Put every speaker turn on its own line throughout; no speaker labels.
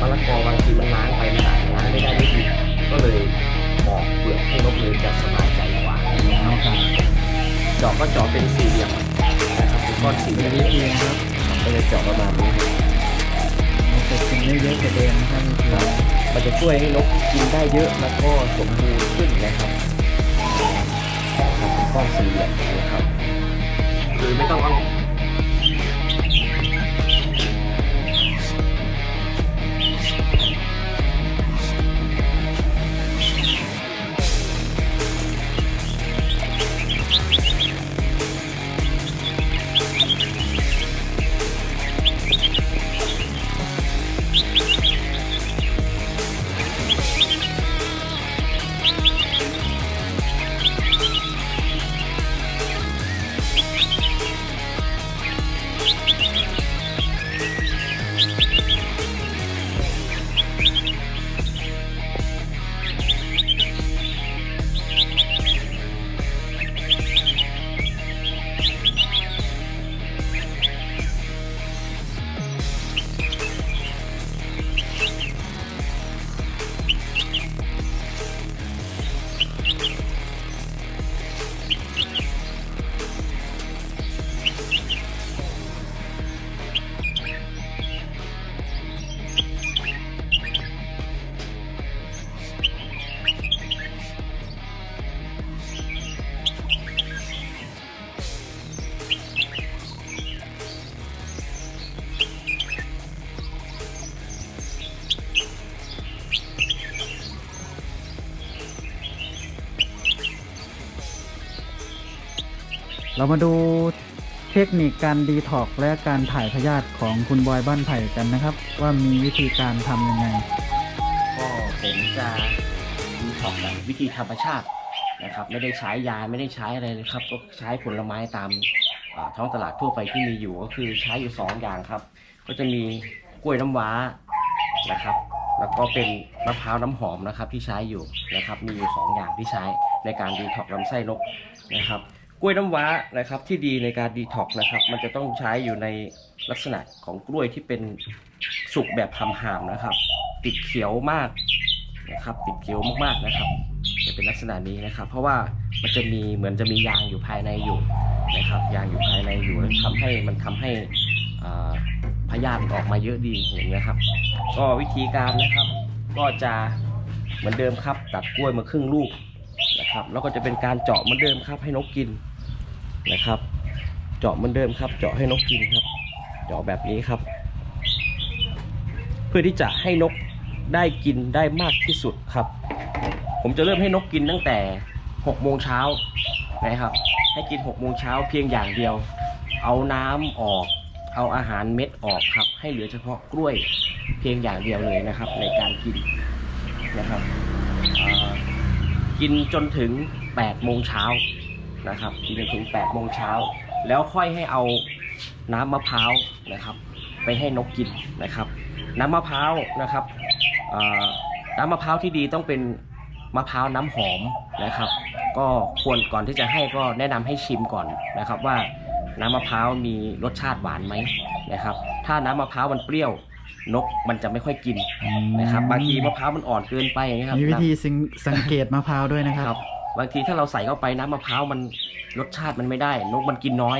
มะละกอบางทีมันล้างไปมันอาจจะล้างไม่ได้ไม่ดีก็เลยปอกเปลือกให้นกเลยจะสบายใจกว่านะครับเจาะก็เจาะเป็นสี่เหลี่ยมนะครับเป็นก้อนสี่เหลี่ยม
นิดเดียวครับ
ก็เลยเจาะประมาณนี้
มันจะกินได้เยอะกว่าเดิมนะครับ
มันจะช่วยให้นกกินได้เยอะแล้วก็สมบูรณ์ขึ้นนะครับครับเป็นก้อนสี่เหลี่ยมนะครับคือไม่ต้องเอา
เรามาดูเทคนิคการดีท็อกและการถ่ายพยาธิของคุณบอยบ้านไผ่กันนะครับ ว่ามีวิธีการทำยังไง
ก็ผมจะดีท็อกแบบวิธีธรรมชาตินะครับ ไม่ได้ใช้ยาไม่ได้ใช้อะไรเลยครับ ก็ใช้ผลไม้ตามอ่าท้องตลาดทั่วไปที่มีอยู่ก็คือใช้อยู่สองอย่างครับ ก็จะมีกล้วยน้ำว้านะครับ แล้วก็เป็นมะพร้าวน้ำหอมนะครับที่ใช้อยู่นะครับ มีอยู่สองอย่างที่ใช้ในการดีท็อกลำไส้นกนะครับ กล้วยน้ำว้านะครับที่ดีในการดีท็อกนะครับ มันจะต้องใช้อยู่ในลักษณะของกล้วยที่เป็นสุกแบบหำๆนะครับ ติดเขียวมากนะครับ ติดเขียวมากๆนะครับ จะเป็นลักษณะนี้นะครับ เพราะว่ามันจะมีเหมือนจะมียางอยู่ภายในอยู่นะครับ ยางอยู่ภายในอยู่แล้วทำให้มันทำให้พยาธิออกมาเยอะดีอย่างเงี้ยครับ ก็วิธีการนะครับ ก็จะเหมือนเดิมครับตัดกล้วยมาครึ่งลูกนะครับแล้วก็จะเป็นการเจาะเหมือนเดิมครับให้นกกิน นะครับ เจาะเหมือนเดิมครับ เจาะให้นกกินครับ เจาะแบบนี้ครับ เพื่อที่จะให้นกได้กินได้มากที่สุดครับ ผมจะเริ่มให้นกกินตั้งแต่6โมงเช้านะครับ ให้กิน6โมงเช้าเพียงอย่างเดียว เอาน้ำออก เอาอาหารเม็ดออกครับ ให้เหลือเฉพาะกล้วยเพียงอย่างเดียวเลยนะครับ ในการกินนะครับกินจนถึง8โมงเช้า นะครับกินจนถึง8โมงเช้า แล้วค่อยให้เอาน้ำมะพร้าวนะครับ ไปให้นกกินนะครับ น้ำมะพร้าวนะครับอ่าน้ำมะพร้าวที่ดีต้องเป็นมะพร้าวน้ำหอมนะครับ ก็ควรก่อนที่จะให้ก็แนะนำให้ชิมก่อนนะครับว่าน้ำมะพร้าวมีรสชาติหวานไหมนะครับ ถ้าน้ำมะพร้าวมันเปรี้ยวนกมันจะไม่ค่อยกินนะครับบางทีมะพร้าวมันอ่อนเกินไปอย่างเงี้ยครับ
มีวิธีสังสังเกตมะพร้าวด้วยนะค
ค
รั
รับ บางทีถ้าเราใส่เข้าไปน้ำมะพร้าวมันรสชาติมันไม่ได้ นกมันกินน้อย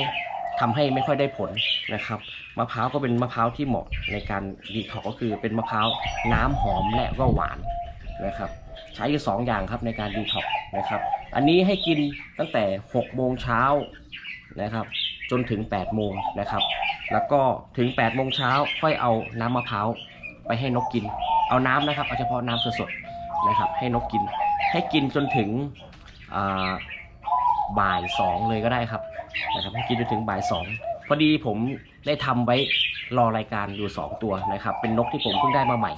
ทำให้ไม่ค่อยได้ผลนะครับมะพร้าวก็เป็นมะพร้าวที่เหมาะในการดีท็อกก็คือเป็นมะพร้าวน้ำหอมและก็หวานนะครับใช้อยู่สองอย่างครับในการดีท็อกนะครับอันนี้ให้กินตั้งแต่6โมงเช้านะครับจนถึง8โมงนะครับแล้วก็ถึง8โมงเช้าค่อยเอาน้ำมะพร้าวไปให้นกกิน เอาน้ำนะครับเอาเฉพาะน้ำสดๆนะครับให้นกกินให้กินจนถึง บ่ายสองเลยก็ได้ครับนะครับให้กินจนถึงบ่ายสองพอดีผมได้ทำไว้รอรายการอยู่สองตัวนะครับ เป็นนกที่ผมเพิ่งได้มาใหม่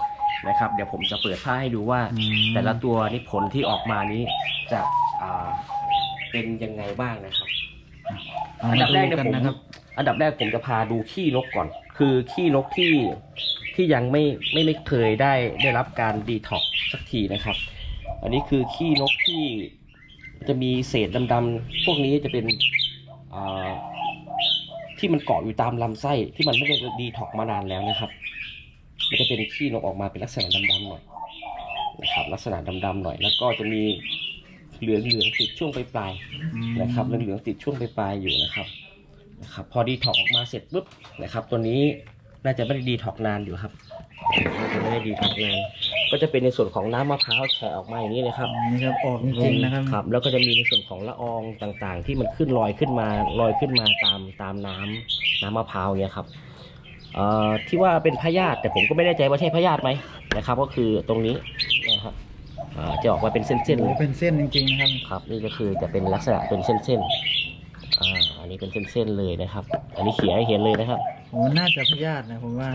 นะครับ เดี๋ยวผมจะเปิดผ้าให้ดูว่า
อืม
แต่ละตัวนี่ผลที่ออกมานี้จะอ่าเป็นยังไงบ้างนะครับ
เอา
อัน
มา
ดับ
ดู
แรกเนี่ย
กัน
ผม
นะครับ
อันดับแรกผมจะพาดูขี้นกก่อน คือขี้นกที่ที่ยังไม่ไม่ไม่เคยได้ได้รับการดีท็อกสักทีนะครับ อันนี้คือขี้นกที่ จะมีเศษดำๆพวกนี้จะเป็นที่มันเกาะอยู่ตามลำไส้ที่มันไม่ได้ดีทอกมานานแล้วนะครับมันจะเป็นขี้นกออกมาเป็นลักษณะดำๆหน่อยนะครับ ลักษณะดำๆหน่อย แล้วก็จะมีเหลืองๆติดช่วงปลายๆนะครับเหลืองๆติดช่วงปลายๆอยู่นะครับนะครับ พอดีถอกออกมาเสร็จปุ๊บนะครับ ตัวนี้ น่าจะไม่ได้ดีถอกนานอยู่ครับน่าจะไม่ได้ดีถอกนานก็จะเป็นในส่วนของน้ำมะพร้าวแฉะออกมาอย่างนี้เลยครับ
นี่ครับออกจริงๆนะครับ
ครับ แล้วก็จะมีในส่วนของละอองต่างๆ ที่มันขึ้นลอยขึ้นมาลอยขึ้นมาตามตามน้ำน้ำมะพร้าวเนี่ยครับเอ่อที่ว่าเป็นพยาธิแต่ผมก็ไม่แน่ใจว่าใช่พยาธิไหมนะครับ ก็คือตรงนี้นะครับเอ่อจะออกมาเป็นเส้น
โอ้เป็นเส้นจริงๆนะครับ
ๆครับนี่ก็คือจะเป็นลักษณะเป็นเส้นๆอ่าอันนี้เป็นเส้นๆเลยนะครับ อันนี้เขียนให้เห็นเลยนะครับ
โอ้น่าจะพยาธินะผมว่า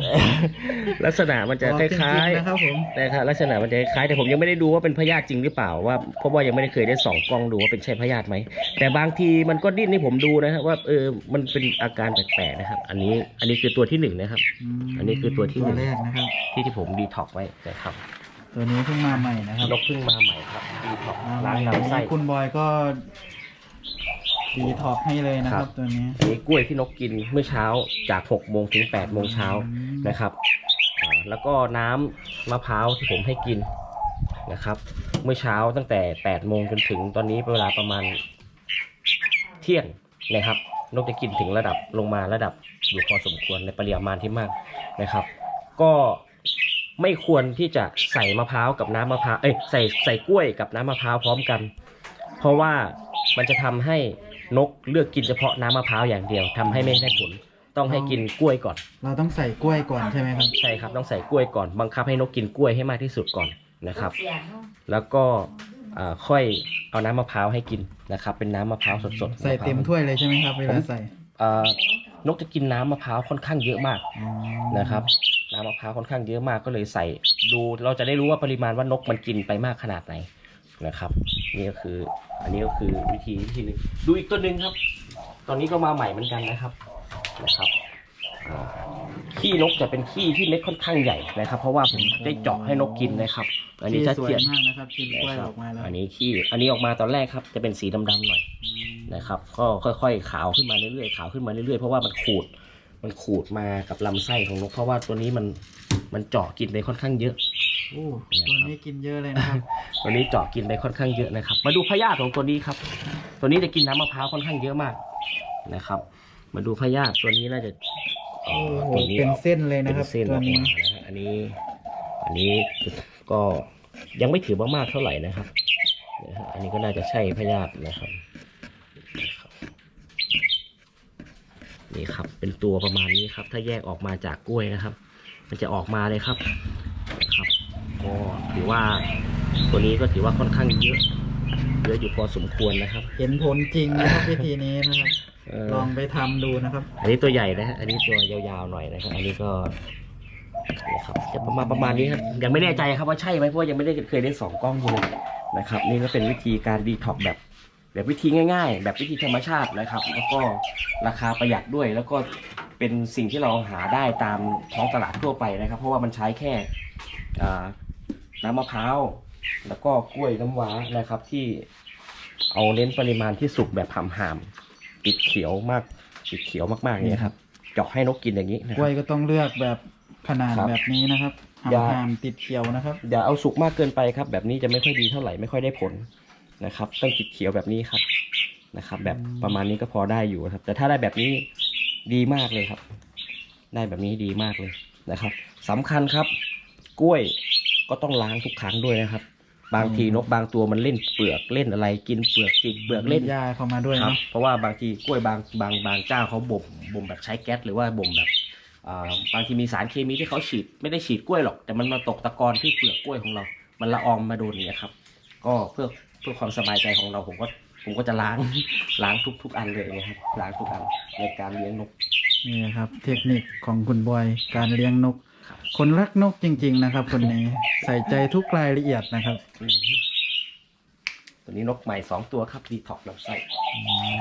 ลักษณะมันจะ
ออก
ค
จริงๆ
ล้ายๆ
นะครับผม
นะครับลักษณะมันจะคล้ายแต่ผมยังไม่ได้ดูว่าเป็นพยาธิจริงหรือเปล่าว่าเพราะว่ายังไม่ได้เคยได้ส่องกล้องดูว่าเป็นใช่พยาธิไหมแต่บางทีมันก็ดิ้นให้ผมดูนะครับว่าเออมันเป็นอาการแปลกๆนะครับ อันนี้อันนี้คือตัวที่หนึ่งนะครับ
ม
อันนี้คือตัวที่หนึ่
ตัว
ง
แรกนะครับ
ที่ที่ผมดีท็อกไว้นะครับ
ตัวนี้เพิ่งมาใหม่นะครับ
นกเพิ่งมาใหม่ครับดีท็อก
มาให
ล้าง
ม่
ลำไส้
คุณบอยก็ ดีท็อกให้เลยนะค
ครั
รับ
บ
ตัวนี้
อันนี้กล้วยที่นกกินเมื่อเช้าจาก6โมงถึง8โมงเช้า
อืม
นะครับอ่าแล้วก็น้ำมะพร้าวที่ผมให้กินนะครับ เมื่อเช้าตั้งแต่8โมงจนถึงตอนนี้เวลาประมาณเที่ยงนะครับ นกจะกินถึงระดับลงมาระดับอยู่พอสมควรในปริมาณที่มากนะครับ ก็ไม่ควรที่จะใส่มะพร้าวกับน้ำมะพร้าวเอ้ยใส่ใส่กล้วยกับน้ำมะพร้าวพร้อมกัน เพราะว่ามันจะทำให้ นกเลือกกินเฉพาะน้ำมะพร้าวอย่างเดียวทำให้ไม่ได้ผล ต้องให้กินกล้วยก่อน
เราต้องใส่กล้วยก่อนใช่ไหมครับ
ใช่ครับต้องใส่กล้วยก่อนบังคับให้นกกินกล้วยให้มากที่สุดก่อนนะครับ แล้วก็อ่าค่อยเอาน้ำมะพร้าวให้กินนะครับ เป็นน้ำมะพร้าวสดๆ
ใส่เต็มถ้วยเลยใช่ไหมครับเวลาใส่
อ่านกจะกินน้ำมะพร้าวค่อนข้างเยอะมาก
อ๋อ
นะครับ น้ำมะพร้าวค่อนข้างเยอะมากก็เลยใส่ดู เราจะได้รู้ว่าปริมาณว่านกมันกินไปมากขนาดไหน นะครับ นี่ก็คืออันนี้ก็คือวิธีวิธีหนึงดูอีกตัวหนึ่งครับ ตอนนี้ก็มาใหม่เหมือนกันนะครับนะครับอ่าขี้นกจะเป็นขี้ที่เม็ดค่อนข้างใหญ่นะครับ เพราะว่าผมได้เจาะให้นกกินนะครับ อันนี้
ที่
ถ้า
สวย
เทียบ
มากนะครับกินกล้วย
นะค
อ
รับ
อกมาแล้ว
อันนี้ขี้อันนี้ออกมาตอนแรกครับ จะเป็นสีดำๆหน่อยนะครับ ก็ค่อยๆขาวขึ้นมาเรื่อยๆขาวขึ้นมาเรื่อยๆเพราะว่ามันขูด มันขูดมากับลำไส้ของนกเพราะว่าตัวนี้มันมันเจาะกินไปค่อนข้างเยอะ
โอ้ตัวนี้กินเยอะเลยนะครับ
ตัวนี้เจาะกินไปค่อนข้างเยอะนะครับ มาดูพยาธิของตัวนี้ครับ ตัวนี้จะกินน้ำมะพร้าวค่อนข้างเยอะมากนะครับ มาดูพยาธิตัวนี้น่าจะเอ่
โอ้
อ
โห
ตัวนี้
เป็นเส้นเลย
เป็
นะครับ
นเส้นอ
ตัว
อก
นี้
มานะฮะอันนี้ อันนี้ก็ยังไม่ถือว่ามากเท่าไหร่นะครับนะฮะอันนี้ก็น่าจะใช่พยาธินะครับนะครับ นี่ครับ เป็นตัวประมาณนี้ครับ ถ้าแยกออกมาจากกล้วยนะครับ มันจะออกมาเลยครับนะครับ ก็ถือว่าตัวนี้ก็ถือว่าค่อนข้างเยอะเยอะอยู่พอสมควรนะครับ
เห็นผลจริงนะครับวิธีนี้นะครับ
เอ่อ
ลองไปทำดูนะครับ
อันนี้ตัวใหญ่นะฮะอันนี้ตัวยาวๆหน่อยนะครับ อันนี้ก็นี่ครับจะประมาณประมาณนี้ครับยังไม่แน่ใจครับว่าใช่ไหมเพราะว่ายังไม่ได้เคยได้สองกล้องดูเลยนะครับ นี่ก็เป็นวิธีการดีท็อกแบบ แบบวิธีง่าย ๆ แบบวิธีธรรมชาตินะครับ แล้วก็ราคาประหยัดด้วย แล้วก็เป็นสิ่งที่เราหาได้ตามท้องตลาดทั่วไปนะครับ เพราะว่ามันใช้แค่อ่า น้ำมะพร้าว แล้วก็กล้วยน้ำว้านะครับ ที่เอาเน้นปริมาณที่สุกแบบหำหามๆติดเขียวมากติดเขียวมากๆเนี่ยครับ เจาะให้นกกินอย่างนี้นะ
ก
ค
ล้
รั
วย
บ
ก็ต้องเลือกแบบขนาด
ครับ
แบบนี้นะครับ
อย่า
หามๆติดเขียวนะครับ
อย่าเอาสุกมากเกินไปครับ แบบนี้จะไม่ค่อยดีเท่าไหร่ไม่ค่อยได้ผลนะครับต้องติดเขียวแบบนี้ครับนะครับ แบบประมาณนี้ก็พอได้อยู่ครับ แต่ถ้าได้แบบนี้ดีมากเลยครับ ได้แบบนี้ดีมากเลยนะครับสำคัญครับ กล้วย ก็ต้องล้างทุกครั้งด้วยนะครับ บางทีนกบางตัวมันเล่นเปลือกเล่นอะไรกินเปลือกจิกเปลือกเล่น
หญ้าเข้ามาด้วย
ครับ
เนาะ
เพราะว่าบางทีกล้วยบางบางบางเจ้าเขาบ่มบ่มแบบใช้แก๊สหรือว่าบ่มแบบอ่าบางทีมีสารเคมีที่เขาฉีดไม่ได้ฉีดกล้วยหรอก แต่มันมาตกตะกอนที่เปลือกกล้วยของเรา มันละอองมาโดนอย่างเงี้ยครับ ก็เพื่อเพื่อความสบายใจของเราผมก็ผมก็จะล้างล้างทุกทุกอันเลยนะครับล้างทุกอันในการเลี้ยงนก
นี่ครับ เทคนิคของคุณบอยการเลี้ยงนก
ครับ
คนรักนกจริง ๆ นะครับ คนนี้ใส่ใจทุกรายละเอียดนะครับ
อืมตัวนี้นกใหม่สองตัวครับดีท็อกลำไส้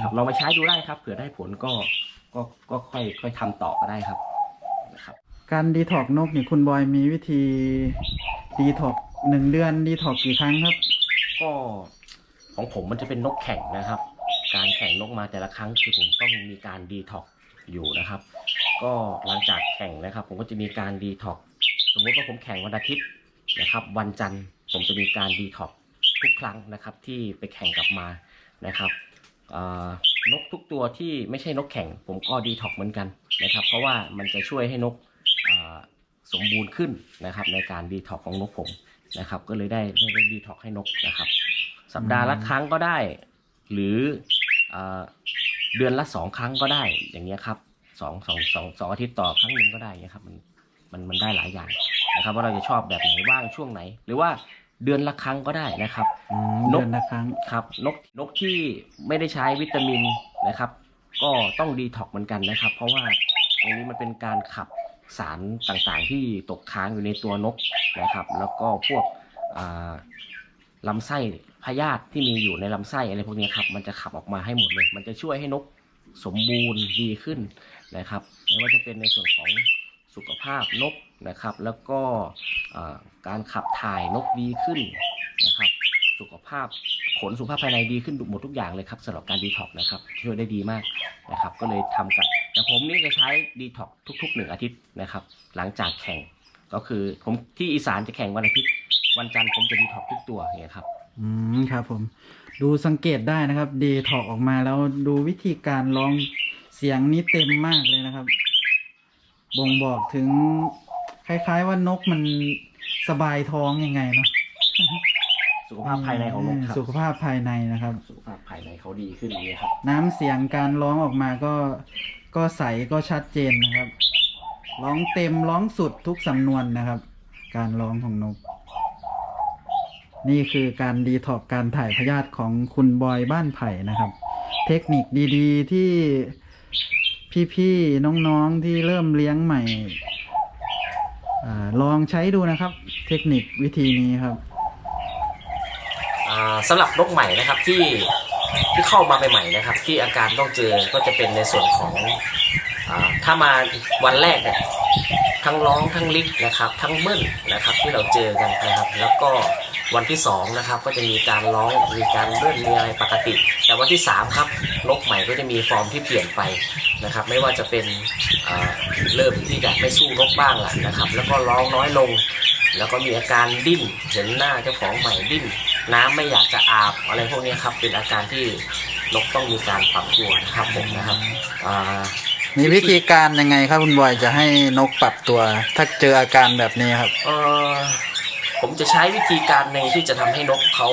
ครับเรามาใช้ดูได้ครับ เผื่อได้ผลก็ก็ก็ค่อยค่อยทำต่อก็ได้ครับนะครับ
การดีท็อกนกนี่คุณบอยมีวิธีดีท็อกหนึ่งเดือนดีท็อกกี่ครั้งครับ
ก็ของผมมันจะเป็นนกแข่งนะครับ การแข่งนกมาแต่ละครั้งคือผมต้องมีการดีท็อกอยู่นะครับ ก็หลังจากแข่งนะครับ ผมก็จะมีการดีท็อกสมมุติว่าผมแข่งวันอาทิตย์นะครับ วันจันทร์ผมจะมีการดีท็อกทุกครั้งนะครับ ที่ไปแข่งกลับมานะครับนกทุกตัวที่ไม่ใช่นกแข่ง ผมก็ดีท็อกเหมือนกันนะครับ เพราะว่ามันจะช่วยให้นกสมบูรณ์ขึ้นนะครับในการดีท็อกของนกผมนะครับ ก็เลยได้ได้ดีท็อกให้นกนะครับ สัปดาห์ละครั้งก็ได้ หรือเอ่อเดือนละสองครั้งก็ได้อย่างเงี้ยครับ สองสองสองสองอาทิตย์ต่อครั้งหนึ่งก็ได้เงี้ยครับมันมันมันได้หลายอย่างนะครับ ว่าเราจะชอบแบบไหนว่างช่วงไหน หรือว่าเดือนละครั้งก็ได้นะครับ
อืม
นก
เดือนละครั้ง
ครับนกนกที่ไม่ได้ใช้วิตามินนะครับ ก็ต้องดีท็อกเหมือนกันนะครับ เพราะว่าตรงนี้มันเป็นการขับสารต่างๆ ที่ตกค้างอยู่ในตัวนกนะครับ แล้วก็พวกอ่าลำไส้พยาธิที่มีอยู่ในลำไส้อะไรพวกนี้ครับ มันจะขับออกมาให้หมดเลย มันจะช่วยให้นก สมบูรณ์ดีขึ้นนะครับไม่ว่าจะเป็นในส่วนของสุขภาพนกนะครับ แล้วก็การขับถ่ายนกดีขึ้นนะครับ สุขภาพขนสุขภาพภายในดีขึ้นหมดทุกอย่างเลยครับสำหรับการดีท็อกนะครับช่วยได้ดีมากนะครับ ก็เลยทำกันแต่ผมนี่จะใช้ดีท็อกทุกๆหนึ่งอาทิตย์นะครับ หลังจากแข่งก็คือผมที่อีสานจะแข่งวันอาทิตย์ วันจันทร์ผมจะดีท็อกทุกตัวเงี้ยครับ
อืมครับผม ดูสังเกตได้นะครับดีถอกออกมาแล้วดูวิธีการร้องเสียงนี้เต็มมากเลยนะครับ บ่งบอกถึงคล้าย ๆ ว่านกมันสบายท้องยังไงเนาะ
สุขภาพภายในของนกครับ
สุขภาพภายในนะครับ
สุขภาพภายในเขาดีขึ้นอย่างเงี้ยครับ
น้ำเสียงการร้องออกมาก็ก็ใสก็ชัดเจนนะครับ ร้องเต็มร้องสุดทุกสำนวนนะครับ การร้องของนก นี่คือการดีท็อกการถ่ายพยาธิของคุณบอยบ้านไผ่นะครับ เทคนิคดีๆที่พี่ๆน้องๆที่เริ่มเลี้ยงใหม่อลองใช้ดูนะครับ เทคนิควิธีนี้ครับ
สำหรับนกใหม่นะครับที่ที่เข้ามาใหม่ๆนะครับ ที่อาการต้องเจอก็จะเป็นในส่วนของอถ้ามาวันแรกเนี่ยทั้งร้องทั้งลิกนะครับ ทั้งเบิ้ลนะครับที่เราเจอกันนะครับ แล้วก็ วันที่สองนะครับก็จะมีการร้องมีการเบิ้ลมีอะไรปกติ แต่วันที่สามครับนกใหม่ก็จะมีฟอร์มที่เปลี่ยนไปนะครับไม่ว่าจะเป็นอ่าเริ่มที่จะไม่สู้นกบ้างละนะครับ แล้วก็ร้องน้อยลง แล้วก็มีอาการดิ้นเห็นหน้าเจ้าของใหม่ดิ้น น้ำไม่อยากจะอาบอะไรพวกนี้ครับเป็นอาการที่นกต้องมีการปรับตัวนะครับผมนะครับอ่า
มีวิธีการยังไงครับคุณบอยจะให้นกปรับตัว ถ้าเจออาการแบบนี้ครับ
เอ่อ ผมจะใช้วิธีการหนึ่งที่จะทำให้นกเขา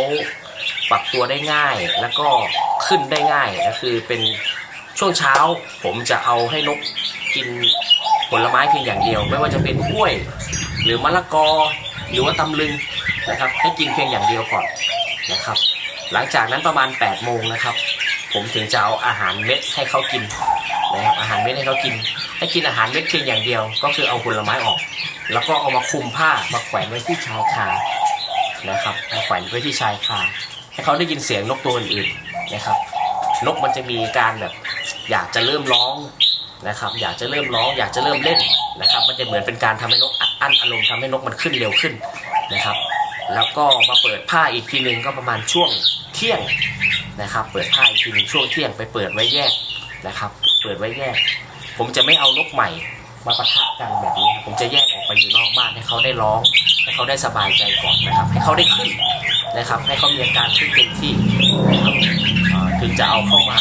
ปรับตัวได้ง่าย แล้วก็ขึ้นได้ง่ายก็คือเป็นช่วงเช้า ผมจะเอาให้นกกินผลไม้เพียงอย่างเดียว ไม่ว่าจะเป็นกล้วย หรือมะละกอ หรือว่าตำลึงนะครับ ให้กินเพียงอย่างเดียวก่อนนะครับ หลังจากนั้นประมาณ8ปดโมงนะครับ ผมถึงจะเอาอาหารเม็ดให้เขากินนะครับอาหารเม็ดให้เขากิน ให้กินอาหารเม็ดเพียงอย่างเดียว ก็คือเอาผลไม้ออก แล้วก็เอามาคลุมผ้ามาแขวนไว้ที่ชายคานะครับมาแขวนไว้ที่ชายคาให้เขาได้ยินเสียงนกตัวอื่นๆนะครับ นกมันจะมีการแบบ อยากจะเริ่มร้องนะครับ อยากจะเริ่มร้อง อยากจะเริ่มเล่นนะครับ มันจะเหมือนเป็นการทำให้นกอัดอั้นอารมณ์ทำให้นกมันขึ้นเร็วขึ้นนะครับ แล้วก็มาเปิดผ้าอีกทีหนึ่งก็ประมาณช่วงเที่ยง นะครับ เปิดผ้าอีกทีหนึ่งช่วงเที่ยงไปเปิดไว้แยกนะครับ เปิดไว้แยก ผมจะไม่เอานกใหม่มาปะทะกันแบบนี้ ผมจะแยกออกไปอยู่นอกบ้านให้เขาได้ร้อง ให้เขาได้สบายใจก่อนนะครับ ให้เขาได้ขึ้นนะครับ ให้เขามีอาการขึ้นเต็มที่นะครับเอ่อถึงจะเอาเข้ามา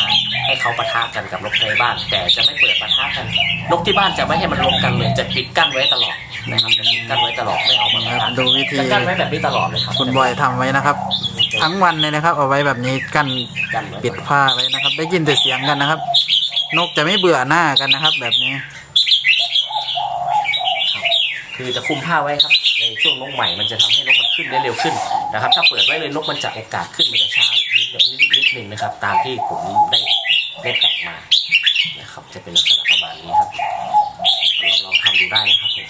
ให้เขาปะทะกันกับนกในบ้าน แต่จะไม่เปิดปะทะกัน นกที่บ้านจะไม่ให้มันรวมกันเลย จะปิดกั้นไว้ตลอดนะครับ จะปิดกั้นไว้ตลอดไม่เอามาปะทะ
ดูวิธี
จะกั้นไว้แบบนี้ตลอดเลยครับ
คุณบอยทำไว้นะครับ ทั้งวันเลยนะครับ เอาไว้แบบนี้กั้น
กั้นไว้
ปิดผ้าไว้นะครับ ได้ยินแต่เสียงกันนะครับ นกจะไม่เบื่อหน้ากันนะครับ แบบนี้
คือจะคุมผ้าไว้ครับ ในช่วงนกใหม่มันจะทำให้นกมันขึ้นได้เร็วขึ้นนะครับ ถ้าเปิดไว้เลยนกมันจะโอกาสขึ้นมันจะช้านิดเดียวนิดนิดนึงนะครับ ตามที่ผมได้ได้แตะมานะครับ จะเป็นลักษณะประมาณนี้ครับลองลองทำดูได้นะครับผม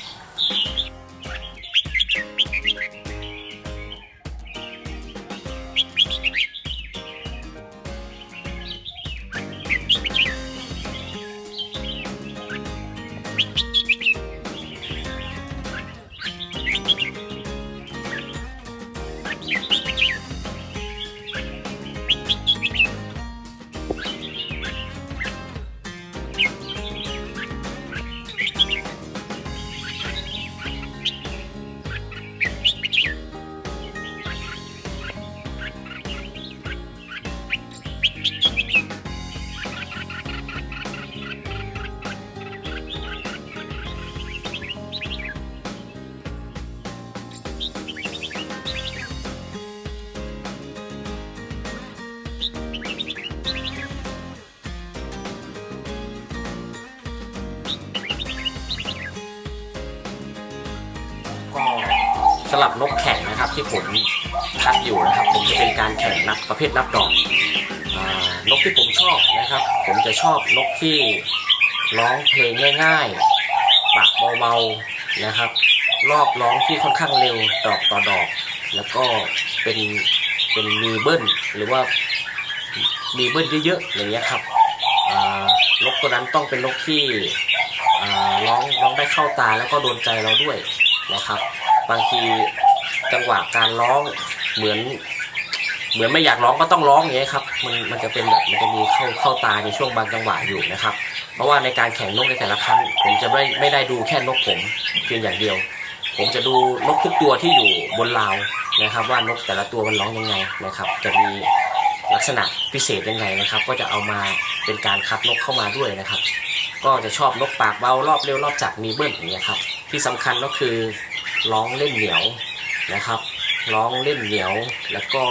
หรับนกแข่งนะครับที่ผมคัดอยู่นะครับ ผมจะเป็นการแข่งนับประเภทนับดอกอนกที่ผมชอบนะครับ ผมจะชอบนกที่ร้องเพลงง่ายๆปากเบาๆนะครับ รอบร้องที่ค่อนข้างเร็วดอกต่อดอก แล้วก็เป็นเป็นมีเบิ้ลหรือว่ามีเบิ้ลเยอะๆอย่างเงี้ยครับนกตัวนั้นต้องเป็นนกที่ร้องร้องได้เข้าตาแล้วก็โดนใจเราด้วยนะครับ บางทีจังหวะการร้องเหมือน เหมือนไม่อยากร้องก็ต้องร้องอย่างเงี้ครับ มันมันจะเป็นแบบมันจะมีเข้าเข้าตาในช่วงบางจังหวะอยู่นะครับ เพราะว่าในการแข่งนกในแต่ละครั้งผมจะไม่ไม่ได้ดูแค่นกผมเพียงอย่างเดียว ผมจะดูนกทุกตัวที่อยู่บนราวนะครับ ว่านกแต่ละตัวมันร้องยังไงนะครับ จะมีลักษณะพิเศษยังไงนะครับ ก็จะเอามาเป็นการคัดนกเข้ามาด้วยนะครับ ก็จะชอบนกปากเบารอบเร็วรอบจัดมีเบิ้ลอย่างเงี้ยครับที่สำคัญก็คือ ร้องเล่นเหนียวนะครับร้องเล่นเหนียวแล้วก็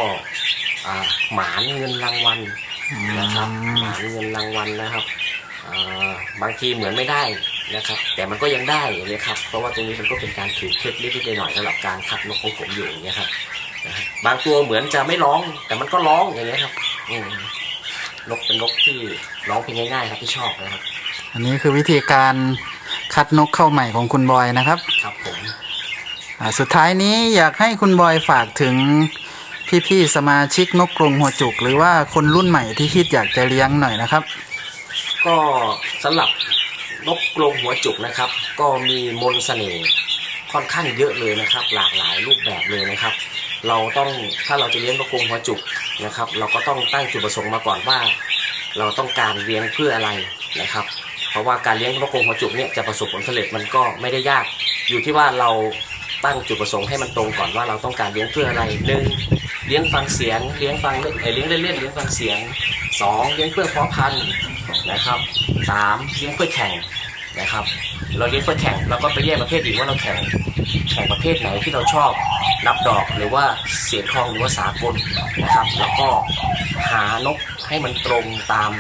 อ่าหมานเงินรางวัลนะครับหาเงินรางวัลนะครับอ่าบางทีเหมือนไม่ได้นะครับ แต่มันก็ยังได้อย่างเงี้ยครับ เพราะว่าตรงนี้มันก็เป็นการถือเคล็ดนิดๆหน่อยๆสำหรับการคัดนกของผมอยู่อย่างเงี้ยครับนะฮะบางตัวเหมือนจะไม่ร้อง แต่มันก็ร้องอย่างเงี้ยครับอืมนกเป็นนกที่ร้องเพลงง่ายๆครับที่ชอบนะครับ
อันนี้คือวิธีการคัดนกเข้าใหม่ของคุณบอยนะครับ
ครับผม
อ่า สุดท้ายนี้อยากให้คุณบอยฝากถึงพี่ๆสมาชิกนกกรงหัวจุก หรือว่าคนรุ่นใหม่ที่คิดอยากจะเลี้ยงหน่อยนะครับ
ก็สำหรับนกกรงหัวจุกนะครับ ก็มีมนต์เสน่ห์ค่อนข้างเยอะเลยนะครับ หลากหลายรูปแบบเลยนะครับ เราต้องถ้าเราจะเลี้ยงนกกรงหัวจุกนะครับ เราก็ต้องตั้งจุดประสงค์มาก่อนว่า เราต้องการเลี้ยงเพื่ออะไรนะครับ เพราะว่าการเลี้ยงนกกรงหัวจุกเนี่ยจะประสบผลสำเร็จมันก็ไม่ได้ยาก อยู่ที่ว่าเรา ตั้งจุดประสงค์ให้มันตรงก่อนว่าเราต้องการเลี้ยงเพื่ออะไรหนึ่งเลี้ยงฟังเสียง เลี้ยงฟังเล่นเอ่อเลี้ยงเล่นเลี้ยงฟังเสียงสองเลี้ยงเพื่อเพาะพันธุ์นะครับสามเลี้ยงเพื่อแข่งนะครับ เราเลี้ยงเพื่อแข่งเราก็ไปแยกประเภทอีกว่าเราแข่งแข่งประเภทไหนที่เราชอบนับดอกหรือว่าเสียงทองหรือว่าสากลนะครับ แล้วก็หานกให้มันตรงตาม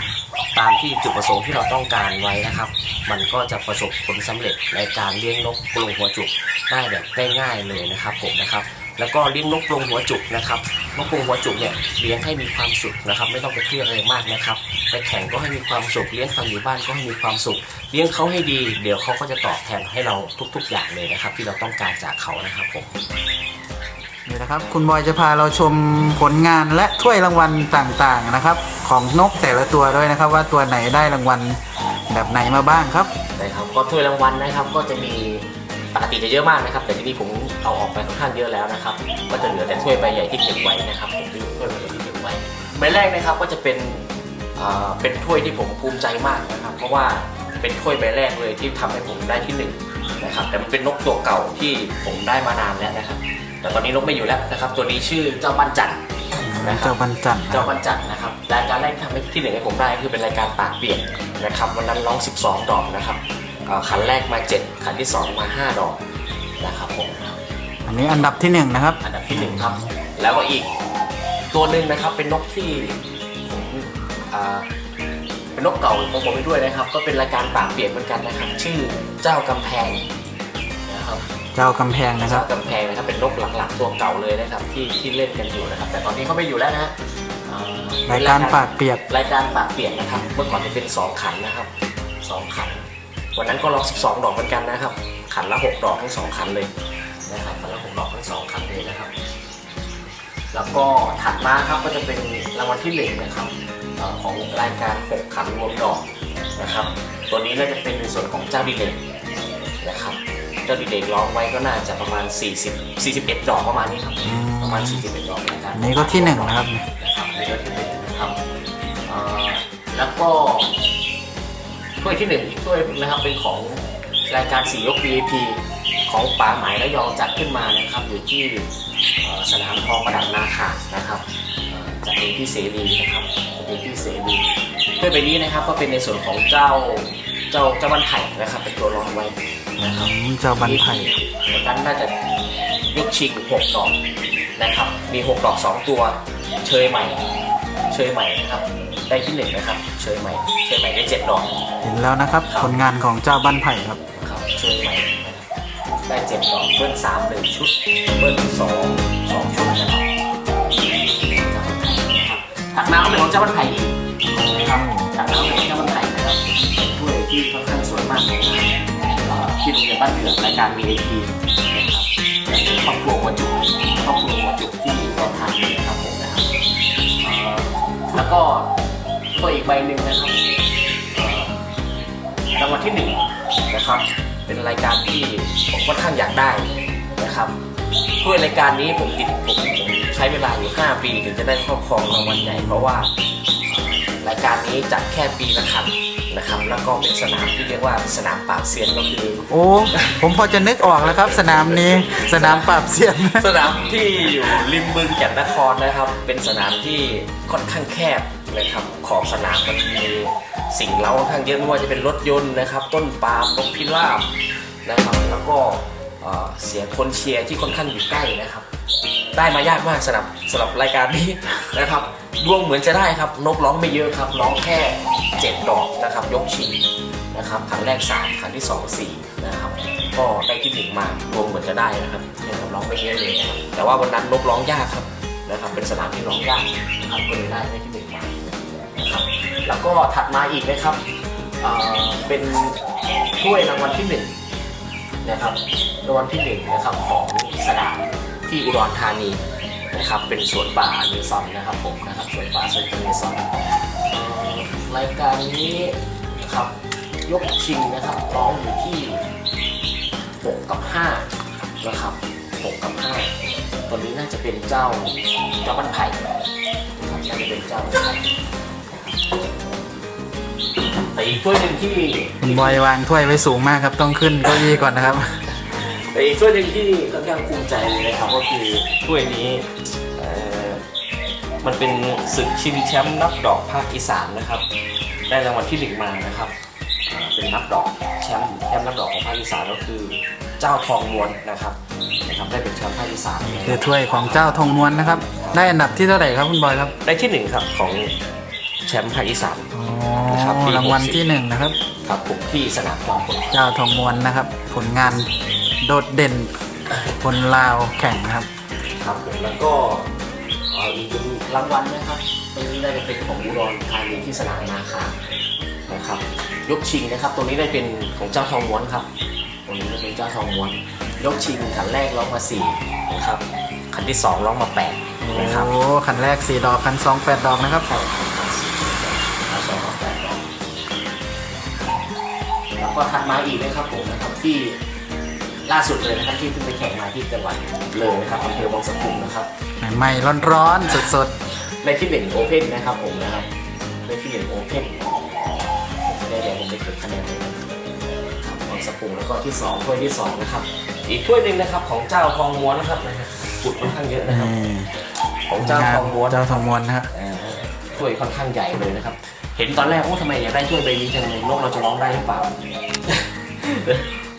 ตามที่จุดประสงค์ที่เราต้องการไว้นะครับ มันก็จะประสบผลสำเร็จในการเลี้ยงนกกรงหัวจุกได้แบบได้ง่ายเลยนะครับผมนะครับ แล้วก็เลี้ยงนกกรงหัวจุกนะครับนกกรงหัวจุกเนี่ยเลี้ยงให้มีความสุขนะครับ ไม่ต้องไปเครียดอะไรมากนะครับ ไปแข่งก็ให้มีความสุขเลี้ยงฟังอยู่บ้านก็ให้มีความสุข เลี้ยงเขาให้ดี เดี๋ยวเขาก็จะตอบแทนให้เราทุก ๆ อย่างเลยนะครับ ที่เราต้องการจากเขานะครับผม
นี่นะครับคุณบอยจะพาเราชมผลงานและถ้วยรางวัลต่างๆนะครับ ของนกแต่ละตัวด้วยนะครับ ว่าตัวไหนได้รางวัลแบบไหนมาบ้างครับ
นะครับก็ถ้วยรางวัลนะครับก็จะมีปกติจะเยอะมากนะครับ แต่ที่นี่ผมเอาออกไปค่อนข้างเยอะแล้วนะครับ ก็จะเหลือแต่ถ้วยใบใหญ่ที่เก็บไว้นะครับผมที่ถ้วยใบใหญ่ที่เก็บไว้ใบแรกนะครับก็จะเป็นเป็นถ้วยที่ผมภูมิใจมากนะครับ เพราะว่าเป็นถ้วยใบแรกเลยที่ทำให้ผมได้ที่หนึ่งนะครับแต่มันเป็นนกตัวเก่าที่ผมได้มานานแล้วนะครับ แต่ตอนนี้นกไม่อยู่แล้วนะครับ ตัวนี้ชื่อเจ้าบันจันทร์นะครับ
เจ้าบรรจันทร์นะค
เจ้า
รับ
วันจันทร์นะครับรายการแรกที่ทำให้ที่หนึ่งให้ผมได้คือเป็นรายการปากเปียกนะครับวันนั้นร้อง 12 ดอกนะครับเอ่อขันแรกมา 7 ขันที่ 2 มา 5 ดอกนะครับผม
อันนี้อันดับที่หนึ่งนะครับ
อันดับที่หนึ่งครับ แล้วก็อีกตัวหนึ่งนะครับเป็นนกที่ผมอ่าเป็นนกเก่าของผมไปด้วยนะครับ ก็เป็นรายการปากเปียกเหมือนกันนะครับ ชื่อเจ้ากำแพงนะครับ
เจ้ากำแพงนะครับ
กำแพงนะครับเป็นนกหลักๆตัวเก่าเลยนะครับที่ที่เล่นกันอยู่นะครับ แต่ตอนนี้เขาไม่อยู่แล้วนะฮะอ่
รายการปากเปียก
รายการปากเปียกนะครับเมื่อก่อนจะเป็น 2 ขันนะครับ 2 ขัน วันนั้นก็ร้อง12 ดอกเหมือนกันนะครับ ขันละ 6 ดอกทั้ง2ขันเลยนะครับขันละ6ดอกทั้ง2ขันเลยนะครับ แล้วก็ถัดมาครับก็จะเป็นรางวัลที่หนึ่งนะครับเอ่อของรายการ6ขันรวมดอกนะครับ ตัวนี้น่าจะเป็นในส่วนของเจ้าดีเลกนะครับ เจ้าดีเลกร้องไว้ก็น่าจะประมาณ 40 41ดอกประมาณนี้ครับ
อืม
ประมาณ 41ดอกในการ
อันนี้ก็ที่หนึ่งนะครับ
นะครับในยอดที่หนึ่งนะครับเอ่อแล้วก็ถ้วยที่หนึ่งอีกถ้วยนะครับเป็นของรายการสี่ยก VIP ของป่าหมายระยองจัดขึ้นมานะครับ อยู่ที่เอ่อสนามทองประดับนาคานะครับเอ่อจากเองที่เสรีนะครับจากเองที่เสรีถ้วยใบนี้นะครับก็เป็นในส่วนของเจ้าเจ้าเจ้าวันไผ่นะครับ เป็นตัวรองไว้ นะครับ
อืมเจ้าบันไผ่
วันนั้นน่าจะยกชิงหกดอกนะครับ มีหกดอกสองตัว เชยใหม่ เชยใหม่นะครับ ได้ที่หนึ่งนะครับ เชยใหม่ เชยใหม่ได้เจ็ดดอก
เห็นแล้วนะครับ ผลงานของเจ้าบันไผ่ครับ
ครับเชยใหม่นะครับได้เจ็ดดอก เบิ้ลสามหนึ่งชุด เบิ้ลสองสองชุดนะครับถักน้ำก็เป็นของเจ้าบันไผ่อีกนะครับถักน้ำเป็นของเจ้าบันไผ่นะครับด้วยที่ค่อนข้างสวยมาก บ้านเดือดรายการ VIP นะครับครอบครัววัจุครอบครัววัจุที่เราทานนะครับผมนะครับแล้วก็ตัวอีกใบหนึ่งนะครับรางวัลที่หนึ่งนะครับ เป็นรายการที่ผมค่อนข้างอยากได้นะครับด้วยรายการนี้ผมติดผมใช้เวลาอยู่ 5 ปีถึงจะได้ครอบครองรางวัลใหญ่เพราะว่ารายการนี้จัดแค่ปีละครั้ง นะครับ แล้วก็เป็นสนามที่เรียกว่าสนามปราบเซียนก็คือ
โอ้ ผมพอจะนึกออกแล้วครับ สนามนี้สนามปราบเซียน
สนามที่อยู่ริมบึงแก่นนครนะครับ เป็นสนามที่ค่อนข้างแคบนะครับ ขอบสนามมันมีสิ่งเล้าค่อนข้างเยอะไม่ว่าจะเป็นรถยนต์นะครับ ต้นปาล์มนกพิราบนะครับ แล้วก็ เสียงคนเชียร์ที่ค่อนข้างอยู่ใกล้นะครับ ได้มายากมากสำหรับสำหรับรายการนี้นะครับดวงเหมือนจะได้ครับนกร้องไม่เยอะครับร้องแค่เจ็ดดอกนะครับ ยกชิงนะครับครั้งแรกสามครั้งที่สองสี่นะครับก็ได้ที่หนึ่งมาดวงเหมือนจะได้นะครับยังร้องไม่เยอะเลยนะครับแต่ว่าวันนั้นนกร้องยากครับนะครับเป็นสนามที่ร้องยากนะครับก็เลยได้ได้ที่หนึ่งมานะครับแล้วก็ถัดมาอีกนะครับเอ่อเป็นถ้วยรางวัลที่หนึ่ง นะครับรางวัลที่หนึ่งนะครับของสนามที่อุดรธานีนะครับเป็นสวนป่าเมซอนนะครับผมนะครับสวนป่าสวนเมซอนรายการนี้นะครับยกชิงนะครับร้องอยู่ที่ 6 กับ5นะครับ6กับ5ตัวนี้น่าจะเป็นเจ้าเจ้าบ้านไผ่นะครับน่าจะเป็นเจ้าบ้านไผ่ อีกถ้วยหนึ่งที่
คุณบอยวางถ้วยไว้สูงมากครับ ต้องขึ้นเก้าอี้ก่อนนะครับ
แต่อีกถ้วยหนึ่งที่ค่อนข้างภูมิใจเลยนะครับก็คือถ้วยนี้เอ่อมันเป็นศึกชิงแชมป์นับดอกภาคอีสานนะครับ ได้รางวัลที่หนึ่งมานะครับอ่าเป็นนับดอกแชมป์แชมป์นับดอกของภาคอีสานก็คือเจ้าทองม้วนนะครับนะครับได้เป็นแชมป์ภาคอีสานนะ
คือถ้วยของเจ้าทองม้วนนะครับ ได้อันดับที่เท่าไหร่ครับคุณบอยครับ
ได้ที่หนึ่งครับของ แชมป์ภาคอีสาน
อ๋อ
นะครับปี
รางวัล
60
ที่หนึ่งนะครับ
ครับผมที่สนามจอมพล
เจ้าทองม้วนนะครับ ผลงานโดดเด่นคนลาวแข่งนะครับ
ครับผมแล้วก็เอ่ออีกรางวัลนะครับตรงนี้ได้เป็นของอุดรธานีที่สนามนาคานะครับ ยกชิงนะครับตรงนี้ได้เป็นของเจ้าทองม้วนครับตรงนี้ได้เป็นเจ้าทองม้วน ยกชิงขันแรกร้องมาสี่นะครับขันที่สองร้องมาแปดนะครับ
โอ้คันแรกสี่ดอกคันสองแปดดอกนะครับ
แล้วก็ถัดมาอีกนะครับผมนะครับที่ล่าสุดเลยนะครับที่เพิ่งไปแข่งมาที่จังหวัดเลยนะครับอำเภอบางสะพุงนะครับ
ใหม่ๆร้อนๆสด
ในที่หนึ่งโอเพนนะครับผมนะครับในที่หนึ่งโอเพนผมไม่ได้แดงผมไปเก็บคะแนนเลยนะครับบางสะพุงแล้วก็ที่สองถ้วยที่สองนะครับ อีกถ้วยหนึ่งนะครับของเจ้าทองม้วนนะครับปุดค่อนข้างเยอะ
ๆ
นะครับ
นี่
ของเจ้าทองม้วน
เจ้าทองม้วนนะครับ
อ่าถ้วยค่อนข้างใหญ่เลยนะครับ เห็นตอนแรกโอ้ทำไมอยากได้ถ้วยใบนี้จังเลยนกเราจะร้องได้หรือเปล่า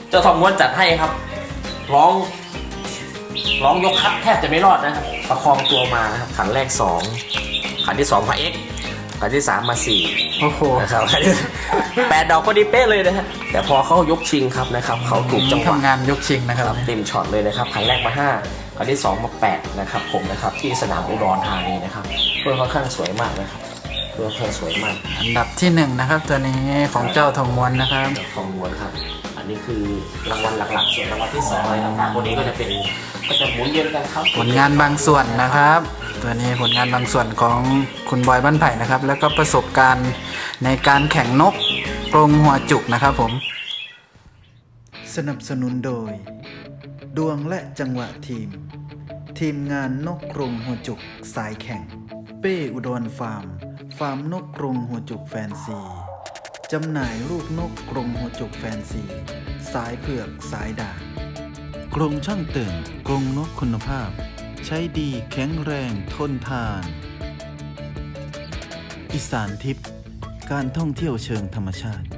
เจ้าทองม้วนจัดให้ครับ ร้อง ร้องยกคัดแทบจะไม่รอดนะครับประคองตัวมานะครับขันแรกสองขันที่สองมาเอ็กขันที่สามมาสี่
โอ้โห
นะครับขันที่แปดดอกพอดีเป๊ะเลยนะฮะแต่พอเขายกชิงครับนะครับเขาถูกจังหวะ
ทำงานยกชิงนะครับ
ครับเต็มช็อตเลยนะครับครั้งแรกมา5ครั้งที่2มา8นะครับผมนะครับที่สนามอุดรธานีนะครับเพื่อนค่อนข้างสวยมากนะครับ เพื่อนค่อนข้างสวยมาก
อันดับที่หนึ่งนะครับตัวนี้ของเจ้าทองม้วนนะครับ
จากทองม้วนครับ อันนี้คือรางวัลหลักๆ ส่วนรางวัลที่สองอะไรต่างๆพวกนี้ก็จะเป็นก็จะหมุนเวียนกันครับ
ผลงานบางส่วนนะครับ ตัวนี้ผลงานบางส่วนของคุณบอยบ้านไผ่นะครับ แล้วก็ประสบการณ์ในการแข่งนกกรงหัวจุกนะครับผม สนับสนุนโดย ดวงและจังหวะทีม ทีมงานนกกรงหัวจุกสายแข่ง เป้อุดรฟาร์ม ฟาร์มนกกรงหัวจุกแฟนซี จำหน่ายลูกนกกรงหัวจุกแฟนซี สายเผือกสายด่างกรงช่างตึงกรงนกคุณภาพ ใช้ดีแข็งแรงทนทาน อีสานทิพย์การท่องเที่ยวเชิงธรรมชาติ